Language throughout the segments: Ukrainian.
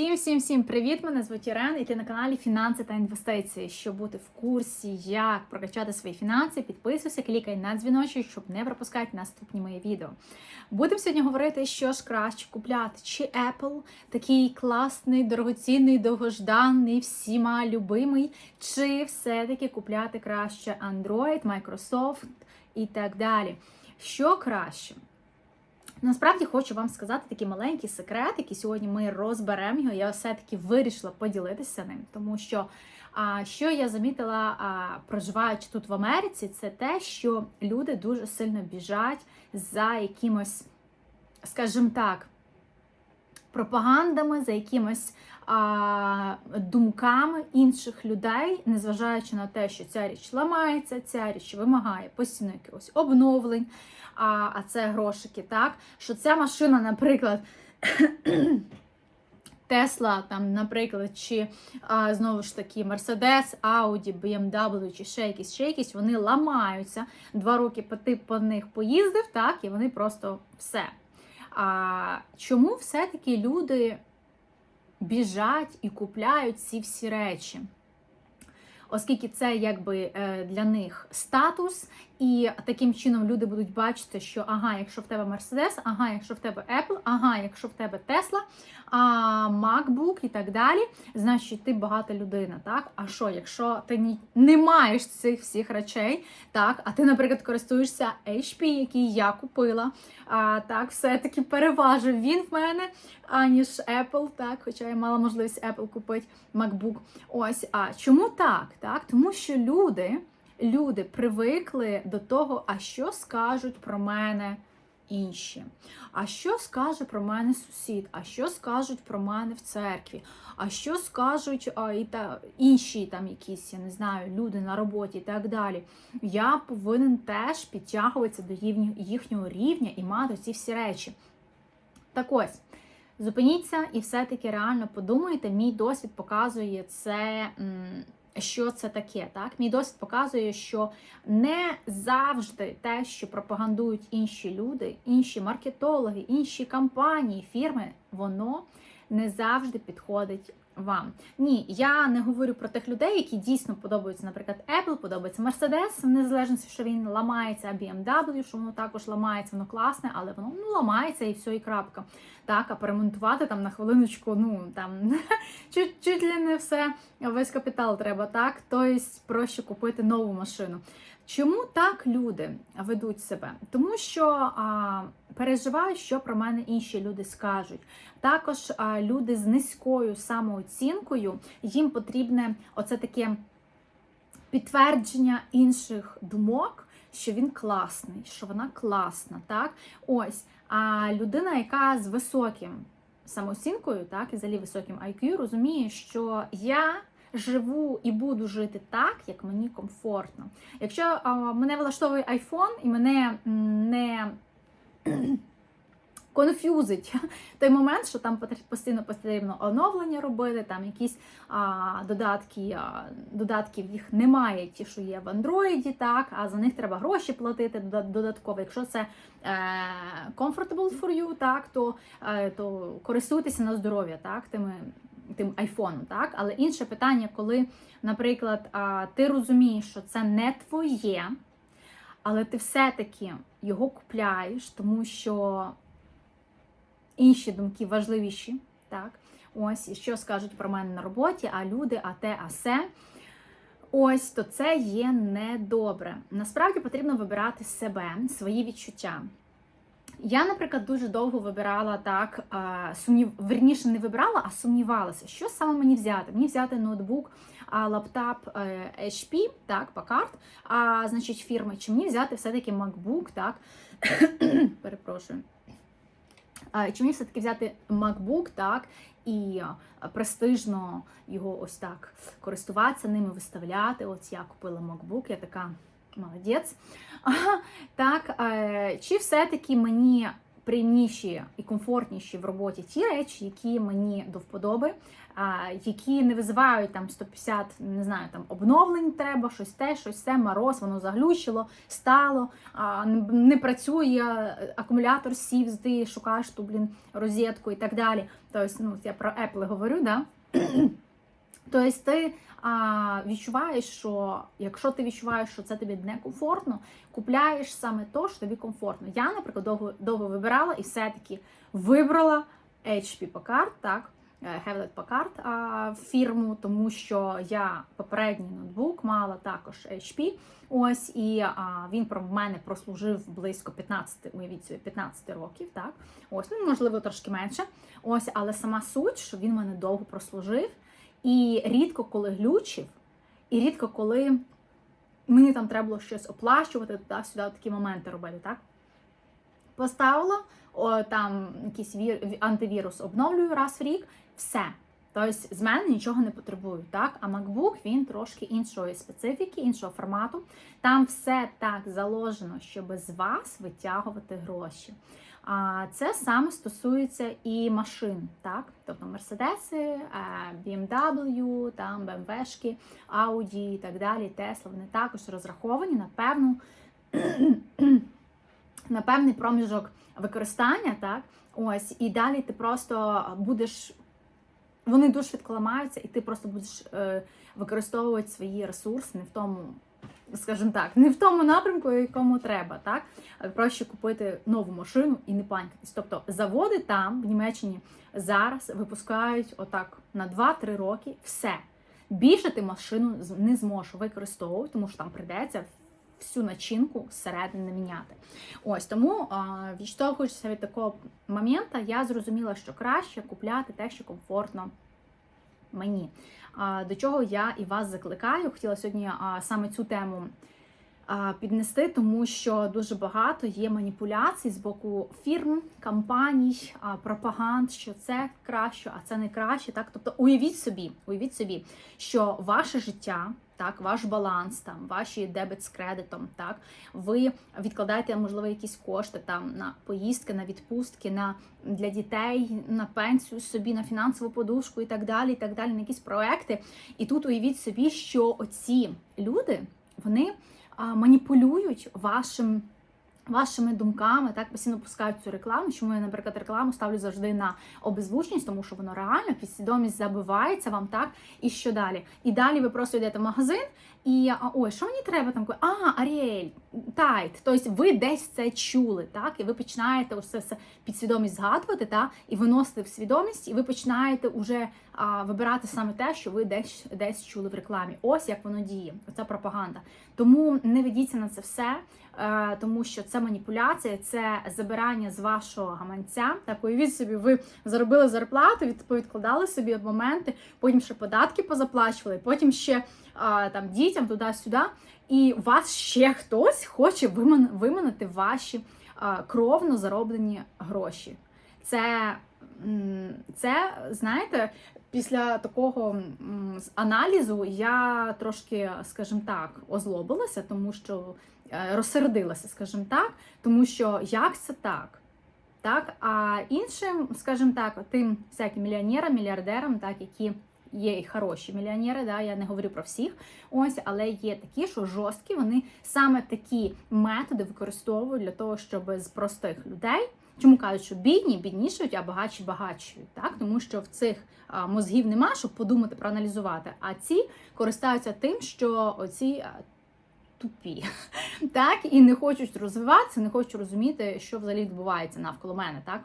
Всім, всім, всім привіт! Мене звуть Ірен, і ти на каналі Фінанси та інвестиції. Щоб бути в курсі, як прокачати свої фінанси, підписуйся, клікай на дзвіночок, щоб не пропускати наступні мої відео. Будемо сьогодні говорити, що ж краще купляти: чи Apple, такий класний, дорогоцінний, довгожданий, всіма любимий, чи все-таки купляти краще Android, Microsoft і так далі. Що краще? Насправді хочу вам сказати такий маленький секрет, який сьогодні ми розберемо його. Я все-таки вирішила поділитися ним, тому що а, що я замітила, а, проживаючи тут в Америці, це те, що люди дуже сильно біжать за якимось, скажімо так, пропагандами, за якимось думками інших людей, незважаючи на те, що ця річ ламається, ця річ вимагає постійно якихось обновлень, а, це грошики, так? Що ця машина, наприклад. Тесла, там, наприклад, чи а, знову ж таки Mercedes, Audi, BMW, чи ще якісь, ще якісь, вони ламаються. Два роки ти по них поїздив, так, і вони просто все. А чому все-таки люди біжать і купляють ці всі речі? Оскільки це якби е, для них статус, і таким чином люди будуть бачити, що ага, якщо в тебе Mercedes, ага, якщо в тебе Apple, ага, якщо в тебе Tesla, а MacBook і так далі, значить ти багата людина. Так, а що, якщо ти не маєш цих всіх речей, так, а ти, наприклад, користуєшся HP, який я купила, а так, все-таки переважив він в мене, аніж Apple, так, хоча я мала можливість Apple купити MacBook. Ось, а чому так? Так, тому що люди люди привикли до того, а що скажуть про мене інші. А що скаже про мене сусід? А що скажуть про мене в церкві? А що скажуть а, і та, інші там якісь, я не знаю, люди на роботі і так далі. Я повинен теж підтягуватися до їхнього рівня і мати ці всі речі. Так ось. Зупиніться і все-таки реально подумайте, мій досвід показує це що це таке. Так, мій досвід показує, що не завжди те, що пропагандують інші люди, інші маркетологи, інші компанії, фірми, воно не завжди підходить. Вам ні, я не говорю про тих людей, які дійсно подобаються, наприклад, Apple, подобається Mercedes, в незалежності, що він ламається, а BMW, що воно також ламається, воно класне, але воно ну, ламається і все, і крапка. Так, а перемонтувати там на хвилиночку, ну там чуть чуть ли не все, весь капітал треба, так? Тобто проще купити нову машину. Чому так люди ведуть себе? Тому що а, переживають, що про мене інші люди скажуть. Також а, люди з низькою самооцінкою, їм потрібне оце таке підтвердження інших думок, що він класний, що вона класна. так? Ось, А людина, яка з високим самооцінкою, так, і взагалі високим IQ, розуміє, що я живу і буду жити так, як мені комфортно. Якщо а, мене влаштовує iPhone і мене не конфюзить той момент, що там постійно потрібно оновлення робити, там якісь а, додатки, а, додатків їх немає, ті, що є в Android, так, а за них треба гроші платити додатково. Якщо це е, comfortable for you, так, то, е, то користуйтеся на здоров'я так, тими тим айфоном, так? Але інше питання, коли, наприклад, ти розумієш, що це не твоє, але ти все-таки його купляєш, тому що інші думки важливіші, так? Ось, і що скажуть про мене на роботі, а люди, а те, а се. Ось, то це є недобре. Насправді потрібно вибирати себе, свої відчуття. Я, наприклад, дуже довго вибирала так, сумнів... верніше не вибирала, а сумнівалася, що саме мені взяти. Мені взяти ноутбук, лаптоп е, HP, так, Packard, а значить фірми, чи мені взяти все-таки MacBook, так, перепрошую. Чи мені все-таки взяти MacBook, так, і престижно його ось так користуватися ними, виставляти. Ось я купила MacBook, я така молодець. Так, е, Чи все-таки мені приємніші і комфортніші в роботі ті речі, які мені до вподоби, які не визивають там 150, не знаю, там обновлень треба, щось те, щось те, мороз, воно заглючило, стало, не- працює, акумулятор сів, ти шукаєш ту, блін, розетку і так далі. Тобто, ну, я про Apple говорю, да? Тобто ти а, відчуваєш, що якщо ти відчуваєш, що це тобі некомфортно, купляєш саме то, що тобі комфортно. Я, наприклад, довго, довго вибирала і все-таки вибрала HP Packard, так, е, Hewlett Packard а, фірму, тому що я попередній ноутбук мала також HP. Ось і а, він про мене прослужив близько 15, уявіть собі, 15 років, так. Ось, ну можливо, трошки менше. Ось, але сама суть, що він мене довго прослужив. І рідко коли глючив, і рідко коли мені там треба було щось оплачувати, туди-сюди такі моменти робити, так? Поставила, о, там якийсь вір, антивірус обновлюю раз в рік, все. Тобто з мене нічого не потребують, так? А MacBook він трошки іншої специфіки, іншого формату. Там все так заложено, щоб з вас витягувати гроші. А це саме стосується і машин, так? Тобто Мерседеси, е, BMW, там BMW-шки, Audi і так далі, Tesla, вони також розраховані на певну на певний проміжок використання, так? Ось, і далі ти просто будеш. Вони дуже швидко ламаються, і ти просто будеш е, використовувати свої ресурси не в тому, скажімо так, не в тому напрямку, якому треба, так? Проще купити нову машину і не панькатись. Тобто заводи там, в Німеччині, зараз випускають отак на 2-3 роки все. Більше ти машину не зможеш використовувати, тому що там прийдеться всю начинку зсередини міняти. Ось тому, а, відштовхуючися від такого моменту, я зрозуміла, що краще купляти те, що комфортно мені. До чого я і вас закликаю. Хотіла сьогодні саме цю тему піднести, тому що дуже багато є маніпуляцій з боку фірм, компаній, пропаганд, що це краще, а це не краще. Так, тобто, уявіть собі, уявіть собі, що ваше життя. Так, ваш баланс, там, ваші дебет з кредитом, так, ви відкладаєте, можливо, якісь кошти там на поїздки, на відпустки, на для дітей, на пенсію собі, на фінансову подушку і так далі, і так далі, на якісь проекти. І тут уявіть собі, що оці люди вони маніпулюють вашим. Вашими думками так постійно пускають цю рекламу. Чому я, наприклад, рекламу ставлю завжди на обезвучність, тому що воно реально підсвідомість забивається вам так. І що далі? І далі ви просто йдете в магазин, і а, ой, що мені треба там? А, Аріель, тайт. Тобто ви десь це чули, так? І ви починаєте це все підсвідомість згадувати, так? і виносити в свідомість, і ви починаєте уже а, вибирати саме те, що ви десь десь чули в рекламі. Ось як воно діє. Оця пропаганда. Тому не ведіться на це все. е, Тому що це маніпуляція, це забирання з вашого гаманця. Так, уявіть собі, ви заробили зарплату, від- повідкладали собі моменти, потім ще податки позаплачували, потім ще там дітям туди-сюди, і вас ще хтось хоче виман- виманити ваші кровно зароблені гроші. Це, це знаєте, після такого аналізу я трошки, скажімо так, озлобилася, тому що е, розсердилася, скажімо так, тому що як це так? Так, а іншим, скажімо так, тим всяким мільйонерам, мільярдерам, так, які є і хороші мільйонери, да, я не говорю про всіх, ось, але є такі, що жорсткі, вони саме такі методи використовують для того, щоб з простих людей. Чому кажуть, що бідні біднішають, а багатші багачують, так? Тому що в цих мозгів нема, щоб подумати, проаналізувати. А ці користаються тим, що оці тупі, так, і не хочуть розвиватися, не хочуть розуміти, що взагалі відбувається навколо мене, так?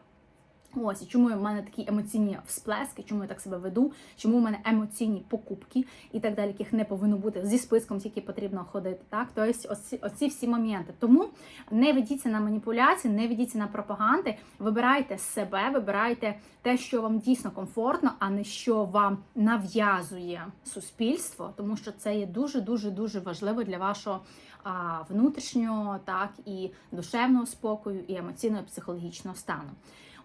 Ось і чому в мене такі емоційні всплески, чому я так себе веду, чому в мене емоційні покупки і так далі, яких не повинно бути зі списком, тільки потрібно ходити. Так, тобто оці, оці всі моменти. Тому не ведіться на маніпуляції, не ведіться на пропаганди. Вибирайте себе, вибирайте те, що вам дійсно комфортно, а не що вам нав'язує суспільство, тому що це є дуже дуже дуже важливо для вашого а, внутрішнього, так і душевного спокою, і емоційного і психологічного стану.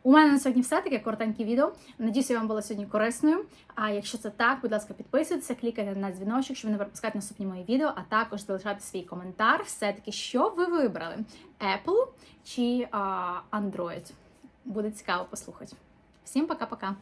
У мене на сьогодні все таке коротеньке відео. Надіюся, вам було сьогодні корисною. А якщо це так, будь ласка, підписуйтесь, клікайте на дзвіночок, щоб не пропускати наступні мої відео, а також залишайте свій коментар. Все таки, що ви вибрали: Apple чи а, Android. буде цікаво послухати. Всім пока-пока!